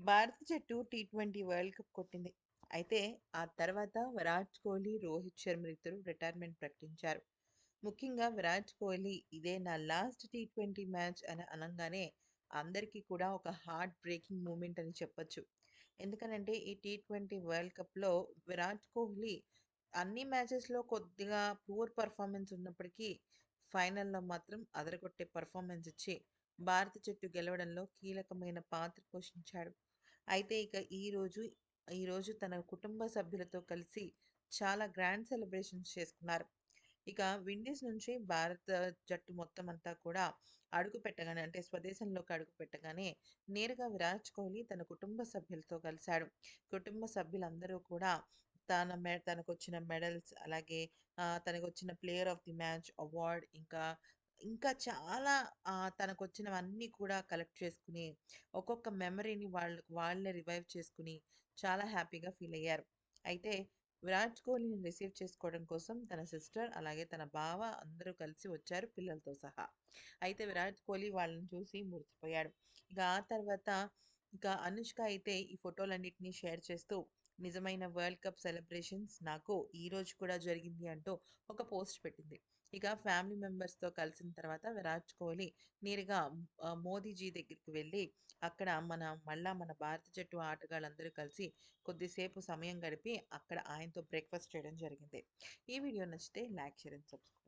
భారత జట్టు T twenty world cup కొట్టింది. అయితే ఆ తర్వాత విరాట్ కోహ్లీ, రోహిత్ శర్మ ఇద్దరు రిటైర్మెంట్ ప్రకటించారు. ముఖ్యంగా విరాట్ కోహ్లీ ఇదే నా లాస్ట్ టీ ట్వంటీ మ్యాచ్ అని అనంగానే అందరికీ కూడా ఒక హార్ట్ బ్రేకింగ్ మూమెంట్ అని చెప్పొచ్చు. ఎందుకనంటే ఈ టీ ట్వంటీ వరల్డ్ కప్‌లో విరాట్ కోహ్లీ అన్ని మ్యాచెస్‌లో కొద్దిగా పూర్ పర్ఫార్మెన్స్ ఉన్నప్పటికీ ఫైనల్‌లో మాత్రం అదరగొట్టే పర్ఫార్మెన్స్ ఇచ్చి భారత జట్టు గెలవడంలో కీలకమైన పాత్ర పోషించాడు. అయితే ఇక ఈరోజు ఈరోజు తన కుటుంబ సభ్యులతో కలిసి చాలా గ్రాండ్ సెలబ్రేషన్స్ చేసుకున్నారు. ఇక విండీస్ నుంచి భారత జట్టు మొత్తం అంతా కూడా అడుగు పెట్టగానే అంటే స్వదేశంలోకి అడుగు పెట్టగానే నేరుగా విరాట్ కోహ్లీ తన కుటుంబ సభ్యులతో కలిశాడు కుటుంబ సభ్యులందరూ కూడా తన మె తనకొచ్చిన మెడల్స్ అలాగే తనకు వచ్చిన player of the match award ఇంకా, ఇంకా చాలా ఆహ్, తనకొచ్చినవన్నీ కూడా కలెక్ట్ చేసుకుని ఒక్కొక్క మెమరీని వాళ్ళు వాళ్ళే రివైవ్ చేసుకొని చాలా హ్యాపీగా ఫీల్ అయ్యారు. అయితే విరాట్ కోహ్లీని రిసీవ్ చేసుకోవడం కోసం తన సిస్టర్ అలాగే తన బావ అందరూ కలిసి వచ్చారు పిల్లలతో సహా. అయితే విరాట్ కోహ్లీ వాళ్ళని చూసి మురిసిపోయాడు. ఇక ఆ తర్వాత ఇక అనుష్క అయితే ఈ ఫోటోలన్నింటినీ షేర్ చేస్తూ నిజమైన వరల్డ్ కప్ సెలబ్రేషన్స్ నాకు ఈ రోజు కూడా జరిగింది అంటూ ఒక పోస్ట్ పెట్టింది. ఇక ఫ్యామిలీ మెంబర్స్‌తో కలిసిన తర్వాత విరాట్ కోహ్లీ నేరుగా మోదీజీ దగ్గరికి వెళ్ళి అక్కడ మన మళ్ళా మన భారత జట్టు ఆటగాళ్ళందరూ కలిసి కొద్దిసేపు సమయం గడిపి అక్కడ ఆయనతో బ్రేక్‌ఫాస్ట్ చేయడం జరిగింది. ఈ వీడియో నచ్చితే లైక్, షేర్ అండ్ సబ్స్క్రైబ్.